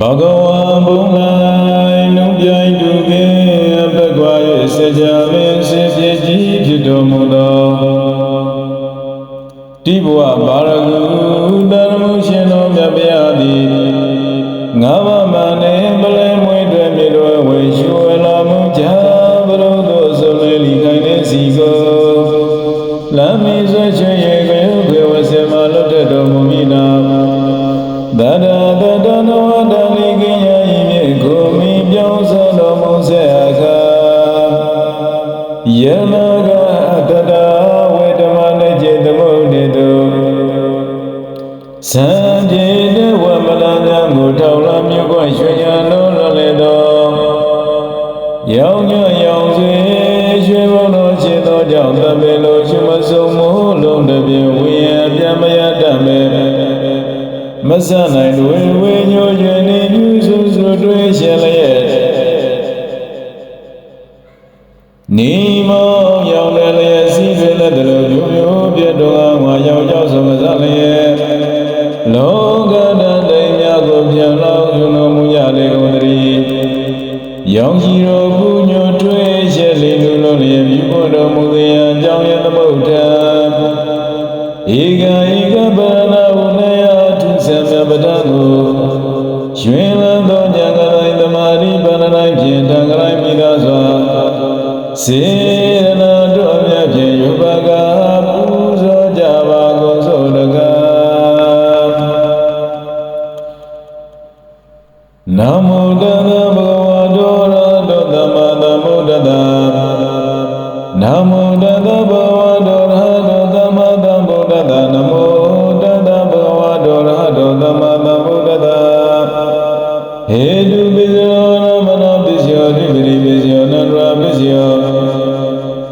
ဘဂဝါဘုံလိုက်နှုံးပြိုင်တူကင်းအပကွာ၍စေကြပင်စေပြည့်ကြီးဖြစ်တော်မူသောတိဘဝဘာရဂု စံပြေတဝမလန်ကံကိုထောက်လာမြွက်ရွှေရလုံးလလေတော်ရောင်ညွန့်ရောင်စွေရွှေဘုံတော်ရှင်တော်ကြောင့်တပင်လိုရှင်မဆုံးမိုးလုံးတပြင်းဝိယပြမရတမေမဆနိုင်တွင်ဝေညိုရွနေပြုစုစုတွင်ရှင်လျက် Yeah, yeah.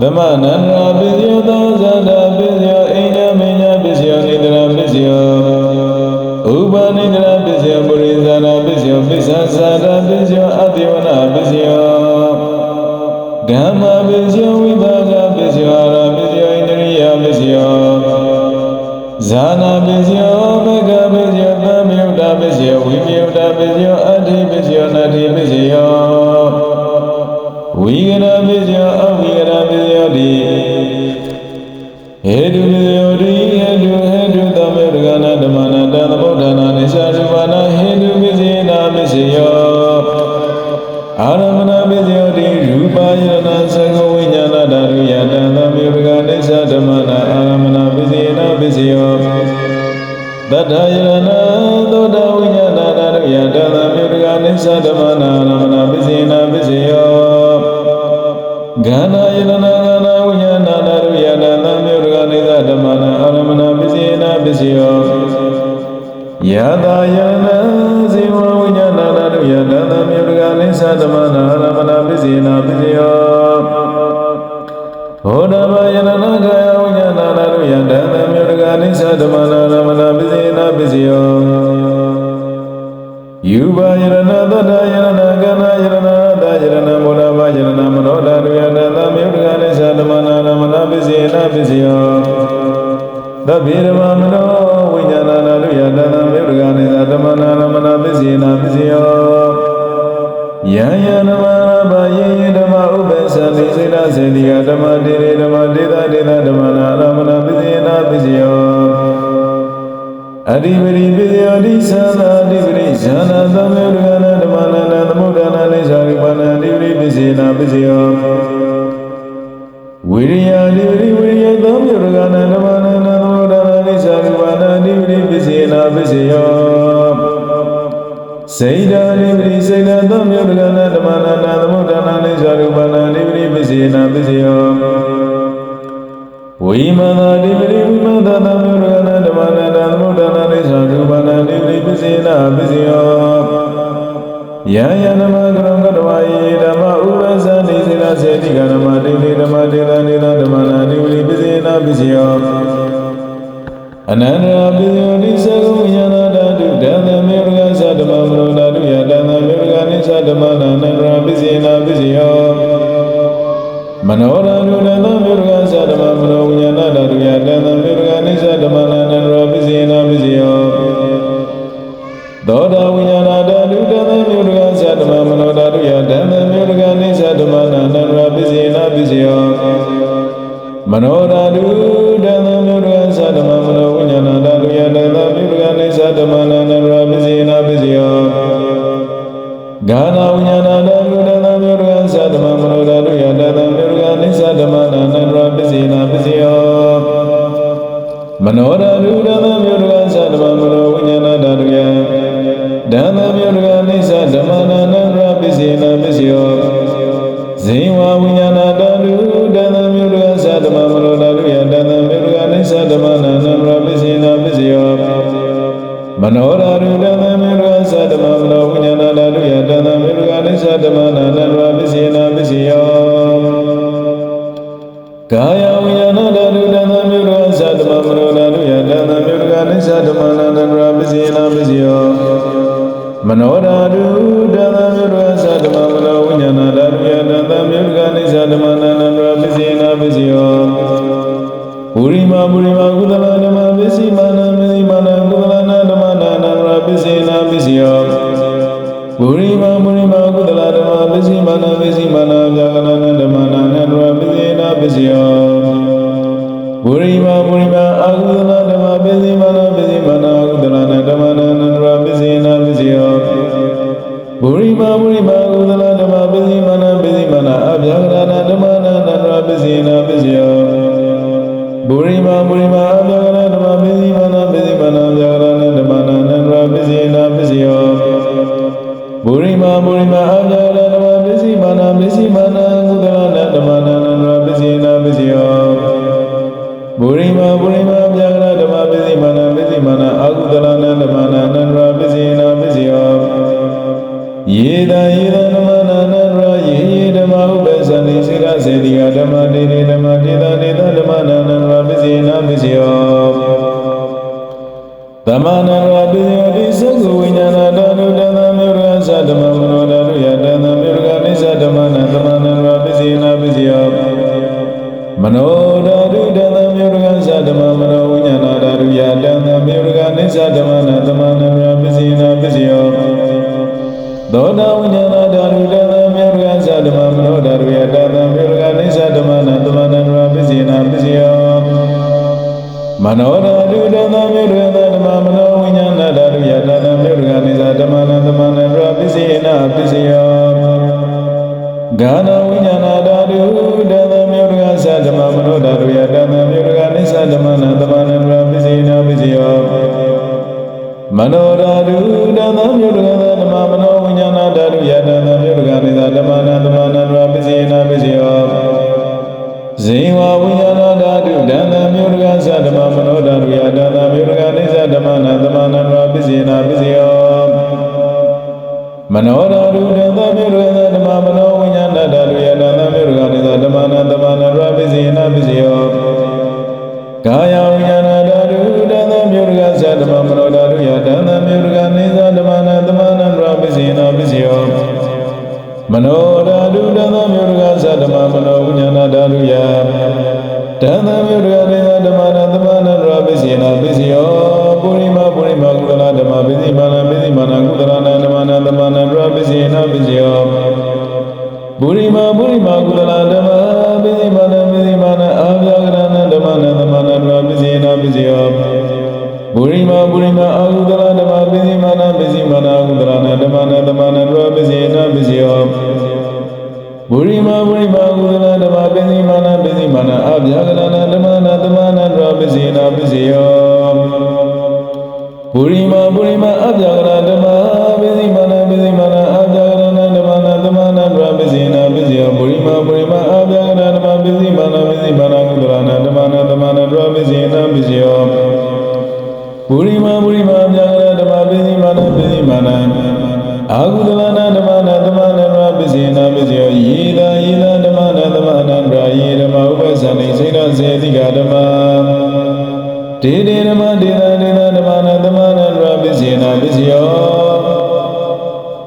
ဓမ္မနန္ဒပစ္စယသောဇန္တ Jaya Aramana Vidya ပစ္စယောယူပါယရဏသဒ္ဒယ နမနနမောဒနာနိသာဝနာနိဝိပိစေနာပိစေယောစေတနိဝိစေနသောမြတ်ကလနာဓမ္မနာနာသမုဒ္ဒနာနိသာရူပနာနိဝိပိစေနာပိစေယောဝိမနာနိဝိဝိမနာသမုဒ္ဒနာဓမ္မနာနာသမုဒ္ဒနာနိသာရူပနာနိဝိပိစေနာပိစေယောယံယနမကရံကတဝါယေဓမ္မဥပ္ပဇ္ဇနိစေနာစေတိကရမဒိဋ္ဌိဓမ္မဒေသနိသဓမ္မနာ ပိစယောအနန္တရာပိစယောနိသကုယနာဓာတုဓမ္မမေရကသမမနောဓာတုယတံမေရကနိသမနာနန္တရာပိစေနာပိစယောမနောဓာတုဓမ္မမေရ စေနာပစ္စယောဇိဝဝိညာဏဓာတုဓမ္မမြုရကသတ္တမမနောဓာတုယဓမ္မမြုရကနိစ္စဓမ္မနာနန္ဒရာပစ္စေနာပစ္စယောမနောဓာတု ပစ္စေနာပစ္စယောပုရိမာပုရိမာကုသလဓမ္မပစ္စည်းမာနပစ္စည်းမာနဗျာကနာဓမ္မနာနန္ဒရာပစ္စေနာပစ္စယောပုရိမာပုရိမာအကုသလဓမ္မပစ္စည်းမာနပစ္စည်းမာနအကုသလနာဓမ္မနာနန္ဒရာပစ္စေနာပစ္စယောပုရိမာပုရိမာကုသလဓမ္မပစ္စည်းမာနပစ္စည်းမာနအဗျာကနာဓမ္မနာနန္ဒရာပစ္စေနာပစ္စယောပုရိမာပုရိမာအဗျာကနာဓမ္မပစ္စည်းမာနပစ္စည်းမာနအဗျာကနာဓမ္မနာ ပုရိ မနောဓာတုတသမြုရကဓမ္မမနောဝိညာဏဓာတုယတသမြုရကနိစ္စဓမ္မနာသမဏန္ယပစ္စည်းနာပစ္စယောဂာနဝိညာဏဓာတုတသမြုရကသဓမ္မမနောဓာတုယတသမြုရကနိစ္စဓမ္မနာသမဏန္ယပစ္စည်းနာပစ္စယောမနောဓာတုတသမြုရကဓမ္မမနောဝိညာဏဓာတုယတ ဓာတုယတသမြုရကနိစ္စဓမ္မနာသမဏန္ယပစ္စည်းနာပစ္စယောမနောဓာတုတသမြုရကဓမ္မမနော နသမဏရပိစိနာပိစိယောပုရိမာပုရိမာကုသလဓမ္မပိစိမာနပိစိမာနအာဗျာကရဏဓမ္မနသမဏရပိစိနာပိစိယောပုရိမာပုရိမာအာဗျာကရဓမ္မပိစိမာနပိစိမာနအာဗျာကရဏဓမ္မနသမဏရပိစိနာပိစိယောပုရိမာပုရိမာအာဗျာကရဓမ္မပိစိမာနပိစိမာနကုသလနာဓမ္မနသမဏရပိစိနာပိစိယောပုရိမာပုရိမာအာဗျာကရဓမ္မပိစိမာနပိစိမာန အာဟုတလနာဓမ္မနသမဏရပိစိနာပိစိယောယေတာယေတာဓမ္မနသမဏရာယေဓမ္မဥပ္ပဇ္ဇနိစေတစေတိကဓမ္မတေတေဓမ္မတေတတေတဓမ္မနာသမဏရပိစိနာပိစိယော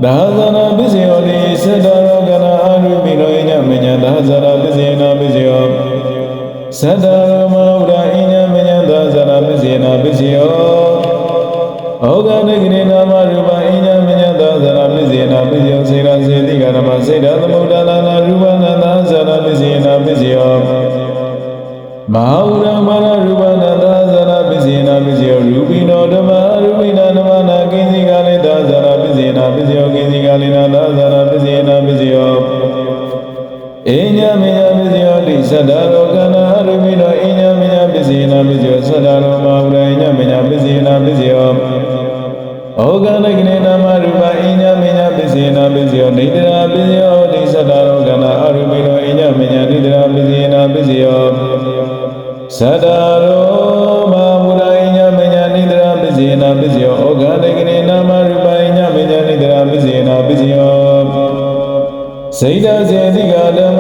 ဒါဇနာပိစိယောတိသတ္တရောကနာအာရုပိရောညမညာဒါဇနာပိစိနာပိစိယောသတ္တ ပစ္စယောသတ္တရောမဝရညမညာပစ္စည်းနာပစ္စယောဩကနကနေနာမရူပအိညာမညာပစ္စည်းနာပစ္စယောဒိဋ္ဌရာပစ္စယောဒိသတ္တရောကနာအရမိနောအိညာမညာဒိဋ္ဌရာပစ္စည်းနာပစ္စယောသတ္တရောမဝရညမညာဒိဋ္ဌရာပစ္စည်းနာပစ္စယောဩကနကနေနာမရူပအိညာမညာဒိဋ္ဌရာပစ္စည်းနာပစ္စယောစေတစေတိကဓမ္မ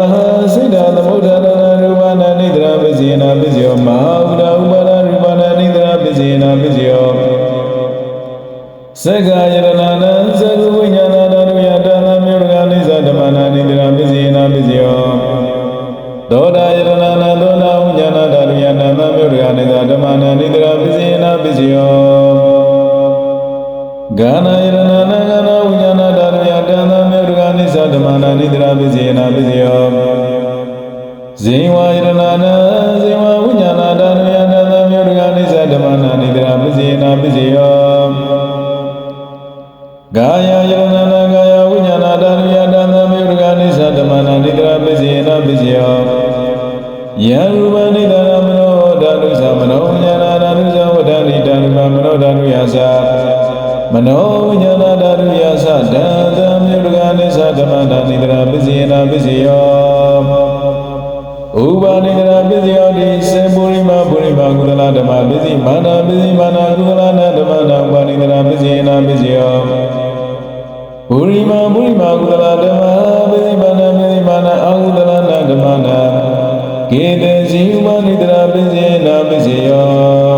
စေတသမုဒ္ဒနာရူပနာနိဒရာပစ္စယနာပစ္စယောမဟာဥဒဥပါဒရူပနာနိဒ ရာပစ္စယနာပစ္စယောသက္ကာယရဏနာသကုဝိညာဏတရယတနာမြေရဂနိစ္စဓမ္မနာနိဒရာပစ္စယနာပစ္စယောသောတာယရဏနာသောတာဝိညာဏတရယတနာမြေရဂနိစ္စဓမ္မနာနိဒရာပစ္စယနာပစ္စယောဂာနာယရဏနာဂာနာဝိညာဏတရယတနာမြေရဂနိစ္စဓမ္မနာနိဒရာပစ္စယနာပစ္စယောဇေဝယရဏနာဇေဝဝိညာ ပစ္စယနာပစ္စယောကာယယရဏနာကာယဝိညာဏတရယတနာမြေရဂနိစ္စဓမ္မနာနိဒရာပစ္စယနာပစ္စယောယံရူပနိဒရာမနောဓာတုသမနောဝိညာဏဓာတုသဝဒနိတံမမနောဓာတုယသမနောဝိညာဏဓာတုယသတံသံမြေရဂနိစ္စဓမ္မနာနိဒရာပစ္စယနာပစ္စယောဥပါနိဒရာပစ္စယော ဓမ္မပစ္စည်းမာနာပစ္စည်းမာနာကုသလနာဓမ္မနာဥပါနိဒရာပစ္စယနာပစ္စယောပုရိမပုရိမကုသလဓမ္မပစ္စည်းမာနာပစ္စည်းမာနာအကုသလနာဓမ္မနာကေတေစီဥပါနိဒရာပစ္စယနာပစ္စယော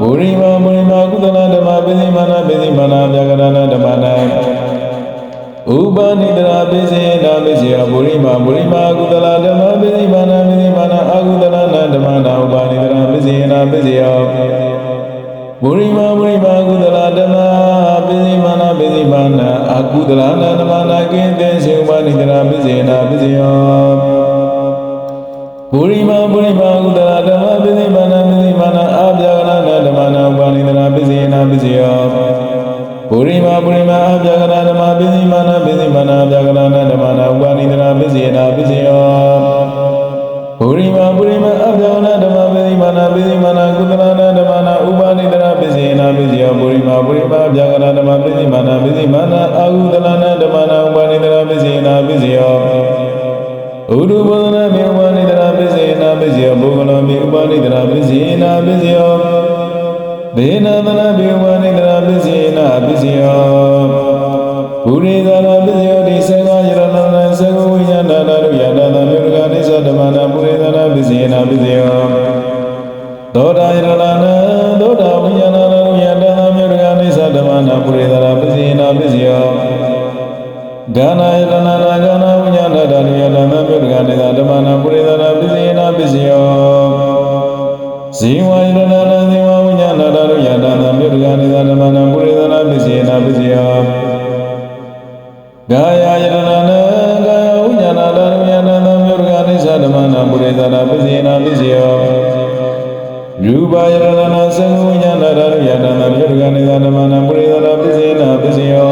ပုရိမပုရိမကုသလဓမ္မပစ္စည်းမာနာပစ္စည်းမာနာဗျာကရဏဓမ္မနာ ဥပနိဒရာပိစေနာပိစေယပုရိမာပုရိမာကုသလဓမ္မပိစိမာနာပိစိမာနာအာကုသလနာဓမ္မနာဥပနိဒရာပိစေနာပိစေယပုရိမာပုရိမာကုသလဓမ္မပိစိမာနာပိစိမာနာအာကုသလနာဓမ္မနာကိတေစေဥပနိဒရာပိစေနာပိစေယပုရိမာပုရိမာကုသလဓမ္မပိစိမာနာပိစိမာနာအာဗျာကနာဓမ္မနာဥပနိဒရာပိစေနာပိစေယ ပုရိမာပုရိမာအပြာကနာဓမ္မပိစိမာနာပိစိမာနာအပြာကနာဓမ္မနာဥပါနိဒနာပိစိနာပိစိယောပုရိမာပုရိမာအပြာကနာဓမ္မပိစိမာနာပိစိမာနာကုသလနာဓမ္မနာဥပါနိဒနာပိစိနာပိစိယောပုရိမာပုရိမာအပြာကနာဓမ္မပိစိမာနာပိစိမာနာအာဟုသလနာဓမ္မနာဥပါနိဒနာပိစိနာပိစိယောဥဒုဘောဓနာမေဥပါနိဒနာပိစိနာပိစိယောဘုဂနောမေဥပါနိဒနာပိစိနာပိစိယောဒေနသနာဘေဝနိဒ ရာပစ္စယေ ရူပယရဏနာသံဝိညာဏတာရုယတာနာမြေတကာနိသဓမ္မနာပုရိသနာပစ္စယေနာပစ္စယော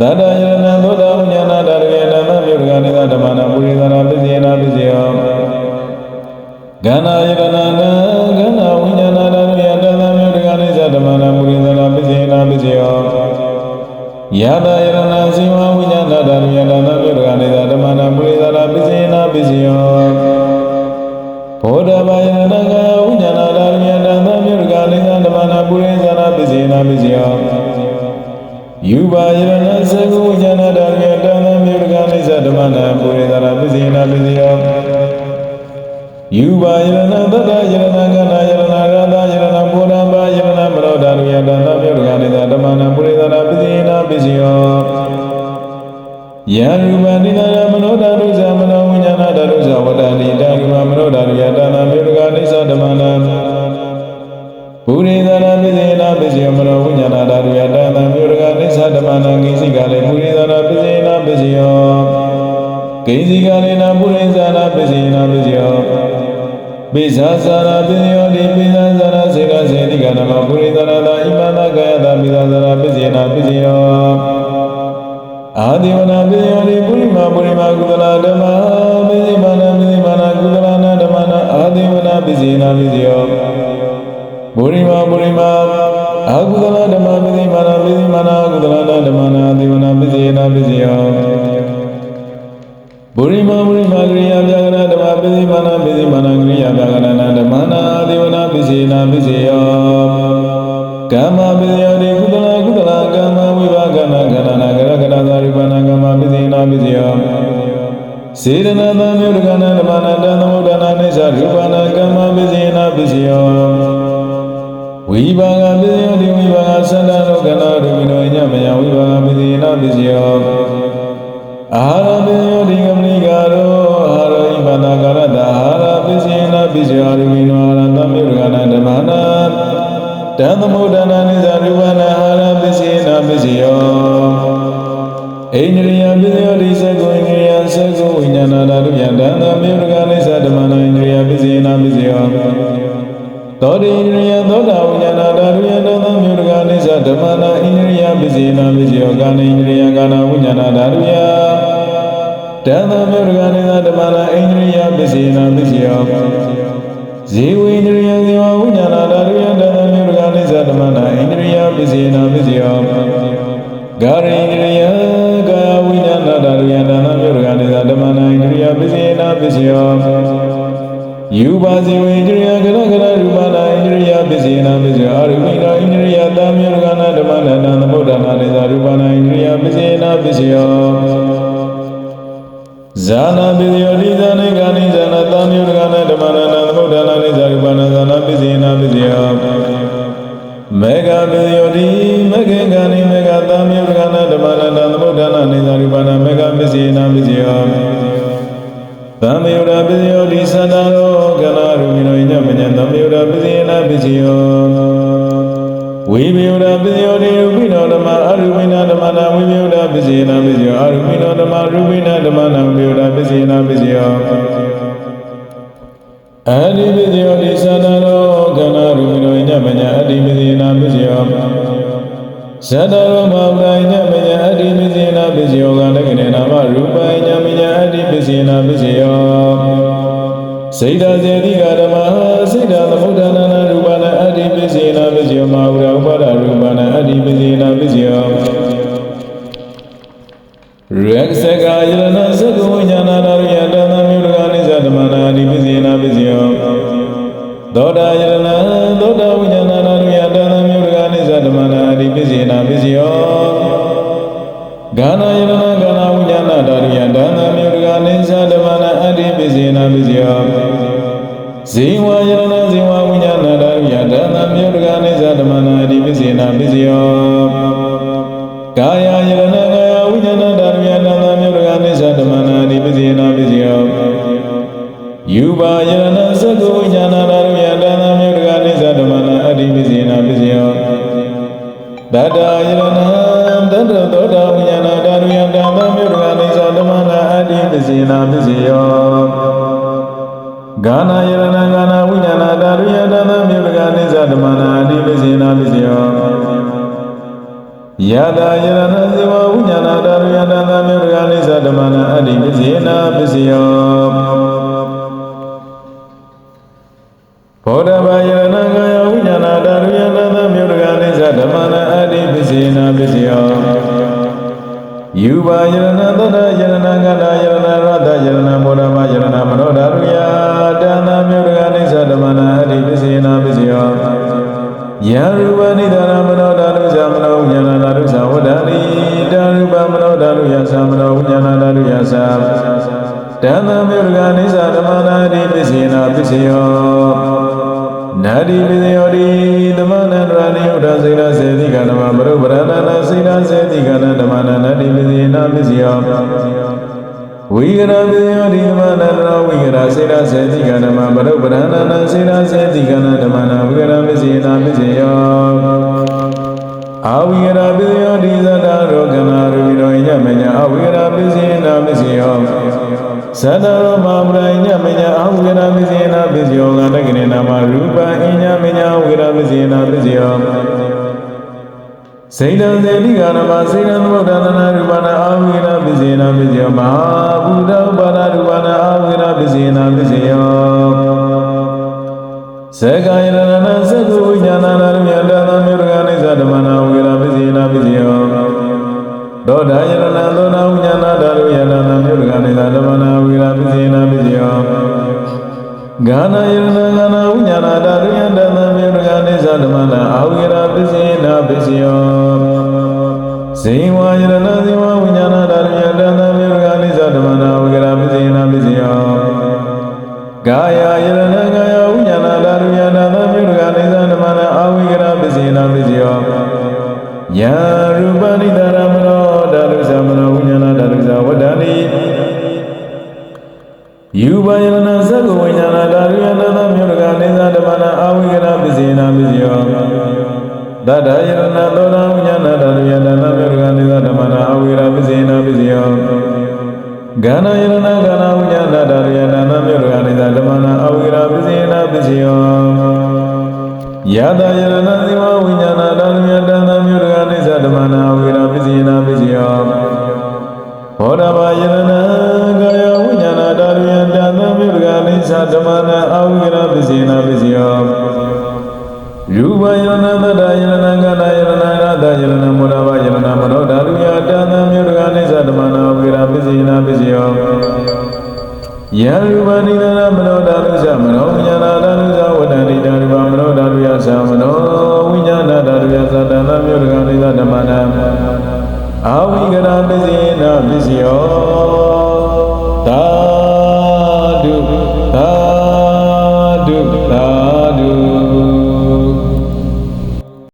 တတယရဏသောတာဝိညာဏတာရုယတာနာမြေတကာနိသဓမ္မနာပုရိသနာပစ္စယေနာပစ္စယောကန္နာယရဏနာကန္နာဝိညာဏနာယတသမြေတကနိစ္စဓမ္မနာမူရိသနာပစ္စေနာပစ္စယောယတာယရဏဇိဝဝိညာဏတာယတသမြေတကနိစ္စဓမ္မနာမူရိသနာပစ္စေနာပစ္စယောဘောဓဘာယရ စ္စေနာပစ္စယောယူပါယရဏသကုဝိညာဏတာယတသမြေတကနိစ္စဓမ္မနာမူရိသနာပစ္စေနာပစ္စယောယူပါယရဏသတ္တယရဏကနာယရဏရတယရဏပုရပါယရဏမနောဒာရုယတနာမြေတကနိသဓမ္မနာပုရိသနာပစ္စည်းနာပစ္စယောယံရူပနိဒာမနောဒာရုဇမနောဝိညာဏဒာရုဇဝတ္တနိတာရူပမနောဒာရုယတနာမြေတကနိသဓမ္မနာပုရိသနာ နောဝိညာဏဒာရုယတနာမြေတကနိသဓမ္မနာကိစီကလေပုရိသနာပစ္စည်းနာပစ္စယောကိစီကလေနာပုရိသနာပစ္စည်းနာပစ္စယောပိဇာသာရပိယောတိပိဇာသာရစေကစေတိကနမပုရိသရတာဣမန္တကာယတာပိဇာသာရပိစေနာပိစေယောအာဒီဝနာပိယောတိပုရိမပုရိမကုသလဓမ္မပိစိမာနပိစိမာစေနာပစ္စယောဗုရိမာဗုရိမာ အာကုသလဓမ္မပစ္စည်းမာနာပစ္စည်းမာနာကုသလဓမ္မနာသေဝနာပစ္စည်းနာပစ္စယောဗုရိမာဗုရိမာကရိယာပြာကနာဓမ္မပစ္စည်းမာနာပစ္စည်းမာနာကရိယာပြာကနာဓမ္မနာသေဝနာပစ္စည်းနာပစ္စယောကမ္မပစ္စယောတိကုသလကုသလကမ္မဝိပါကနာကနာနာကရကနာသာရိပနာကမ္မပစ္စည်းနာပစ္စယောစေရနာသမြုဒကနာဓမ္မနာတသမုဒ္ဒနာနိစ္စရူပနာကမ္မပစ္စယနာပစ္စယော ဝိပါကပစ္စယောတိဝိပါကသန္တာရောကနာရူပိနောညမယဝိပါကပစ္စယနာပစ္စယော ဝိန္ဒြိယဇေဝဝိညာဏဓာတုယတံသမေရကနိစ္စဓမ္မနာဣန္ဒြိယပစ္စယေနပစ္စယောဂာရိန္ဒရိယကာယဝိညာဏတရိယတနာမြုရကနေသာဓမ္မနာဣန္ဒရိယပစ္စယေနာပစ္စယောယူပါစီဝိန္ဒရိယကရကရရူပနာဣန္ဒရိယပစ္စယေနာပစ္စယောအရူပိနာဣန္ဒရိယတမြုရကနာဓမ္မနာနာသမုဒ္ဒနာနေသာရူပနာဣန္ဒရိယပစ္စယေနာပစ္စယောဇာနာပစ္စယောဒီဇာ သံမေယရာပစ္စယောတိသန္တာရောကနာရူမိနောညမညံသံမေယရာပစ္စယေနာပစ္စယောဝိမေယရာပစ္စယောတိရူပိနောဓမ္မအရူပိနာဓမ္မနာဝိမေယရာပစ္စယေနာပစ္စယောအရူပိနောဓမ္မရူပိနာဓမ္မနာဝိမေယရာပစ္စယေနာပစ္စယောအတ္တိပစ္စယောတိသန္တာရောကနာရူမိနောညမညံအတ္တိပစ္စယေနာပစ္စယောဇတရောမဝိညမညာအတ္တိပစ္စေနာပစ္စယောကလက္ခဏနာမရူပညမညာအတ္တိ ပစ္စေနာပစ္စယောစေတဇေတိကဓမ္မစေတသမုဒ္ဒနာနာရူပနာအတ္တိပစ္စေနာပစ္စယောမဝရဥပါဒရူပနာအတ္တိပစ္စေနာပစ္စယောရက်စကာယရဏသက္ကဝိညာဏနာရိယတသမြုဒကနိစ္စဓမ္မနာအတ္တိပစ္စေနာပစ္စယောသောတာယရဏသောတာဝိညာဏနာရိယတသမြုဒကနိစ္စဓမ္မနာအတ္တိပစ္စေနာပစ္စယောဂာနာယ ဇေဝယရဏဇေဝဝိညာဏတာရိယတသမြုဒကနိစ္စဓမ္မနာအတ္တိပစ္စေနာပစ္စယောကာယယရဏကာယဝိညာဏတာရိယတသမြုဒကနိစ္စဓမ္မနာအတ္တိပစ္စေနာပစ္စယောယူပါယရဏသက္ကဝိညာဏတာရိယတသမြုဒကနိစ္စဓမ္မနာအတ္တိပစ္စေနာပစ္စယောတတယရဏတတသောတာဝိညာဏတာရိယတသမြုဒကနိစ္စဓမ္မနာအတ္တိပစ္စေနာပစ္စယော ဂာနာယရဏဂာနာဝိညာဏတာရိယတသမြုဒကနိစ္စဓမ္မနာအတ္တိပစ္စေနာပစ္စယောယတာယရဏဇေဝဝိညာဏတာရိယတသမြုဒကနိစ္စဓမ္မနာအတ္တိပစ္စေနာပစ္စယောဘောဓဘာယနာကာယဝိညာဏတာရိယနာသမြုဒကနိစ္စဓမ္မနာအတ္တိပစ္စေနာပစ္စယော ယူပါယရဏသတ္တယရဏကန္တာယရဏရတ္တယရဏဘောဓဘာယရဏမနောဓာရိယတဏ္ဍမြုဒကနိစ္စဓမ္မနာအတ္တိပစ္စေနာပစ္စယောယရူပနိဒရမနောဓာတုသမနောဉာဏဓာတုသဝဒ္ဒနိတရူပမနောဓာတုယသမနောဉာဏဓာတုယသတဏ္ဍမြုဒကနိစ္စဓမ္မနာအတ္တိပစ္စေနာပစ္စယော နာတိပိသယောတိသမဏန္တရာနိယုဒ္ဓစေရစေတိကနမဘရုပရဏနာစေရစေတိကနဓမ္မနာနာတိပိစေနာပစ္စယောဝိကရပိသယောတိသမဏန္တရာဝိကရစေရစေတိကနမဘရုပရဏနာစေရစေတိကနဓမ္မနာဝိကရပိစေနာပစ္စယောအာဝိကရပိသယောတိသတ္တရောကနာရူပိရောညမညာအဝိကရပိစေနာပစ္စယော သတ္တရောမမရညမညာအဝိကရပိစေနာပစ္စယောကတက္ကိနေနာမရူပအညမညာဝိကရပိစေနာပစ္စယောစေတံသေတိကနမစေတံသမုဒ္ဒနာရူပနာအာဝိကရပိစေနာပစ္စယောမဟာဘူတဥပါဒရူပနာအာဝိကရပိစေနာပစ္စယောဇေကာယရဏနာသက္ကုဝိညာဏနာရမြတသမြေရဂနိသဓမ္မနာဝေရပစီနာပစီယော သောတာယရဏသောနာဝိညာဏဓာရုယတသမြေရဂနိသဓမ္မနာဝေရပစီနာပစီယောဂာနာယရဏဂာနာဝိညာဏဓာရုယတသမြေရဂနိသဓမ္မနာအာဝေရပစီနာပစီယောဇေဝယရဏဇေဝဝိညာဏဓာရုယတသမြေရဂနိသဓမ္မနာဝေရပစီနာပစီယောကာယယ ဘောဓဘာယရဏကာယဝိညာဏတရယတနာမေရဂနိသဓမ္မနာအဝိရာပစိနာပစ္စယောရူပယရဏတတယရဏကတယရဏရတယရဏမောရဘယရဏမနောဓာရုယတဏမြေရဂနိသဓမ္မနာဝိရာပစိနာပစ္စယောယရူပနိဒနာမနောဓာရုသမနောဝိညာဏဓာရုသဝတ္တနိဓာရုပမနောဓာရုယသမနောဝိညာဏဓာရုယသတ္တနာမြေရဂနိသဓမ္မနာ အာဝိကရပစိနာပစ္စယောသာဓုသာဓုသာဓု